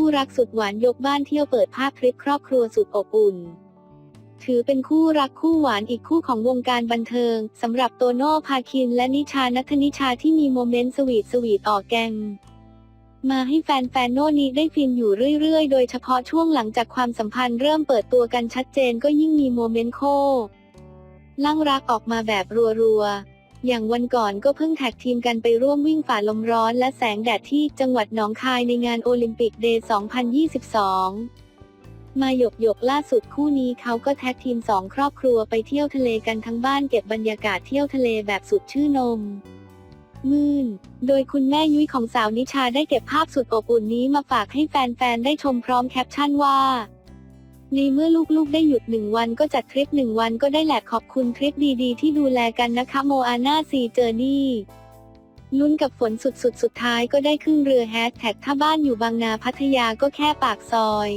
ู่รักสุดหวานยกบ้านเที่ยวเปิดภาพทริปครอบครัวสุดอบอุ่น ถือเป็นคู่รักคู่หวานอีกคู่ของวงการบันเทิงสำหรับโตโน่พาคินและนิชานัทนิชาที่มีโมเมนต์สวีทสวีทออกแกงมาให้แฟนๆ โน่นี้ได้ฟินอยู่เรื่อยๆ โดยเฉพาะช่วงหลังจากความสัมพันธ์เริ่มเปิดตัวกันชัดเจนก็ยิ่งมีโมเมนต์โคลั่งรักออกมาแบบรัวๆ อย่างวันก่อนก็เพิ่งแท็กทีมกันไปร่วมวิ่งฝ่าลมร้อนและแสงแดดที่จังหวัดหนองคายในงานโอลิมปิกเดย์ 2022 มาหยกหยกล่าสุดคู่นี้เขาก็แท็กทีมสองครอบครัวไปเที่ยวทะเลกันทั้งบ้านเก็บบรรยากาศเที่ยวทะเลแบบสุดชื่นมมื่น โดยคุณแม่ยุ้ยของสาวนิชาได้เก็บภาพสุดอบอุ่นนี้มาฝากให้แฟนๆ ได้ชมพร้อมแคปชั่นว่า นเมื่อลูกๆได้หยุดหนึ่งวันก็จัดทริปหนึ่งวันก็ได้แหละขอบคุณทริปดีๆ ที่ดูแลกันนะคะโมอาน่าซีเจอร์นี่ลุ้นกับฝนสุดๆ สุดท้ายก็ได้ขึ้นเรือแฮชแท็กถ้าบ้านอยู่บางนาพัทยาก็แค่ปากซอย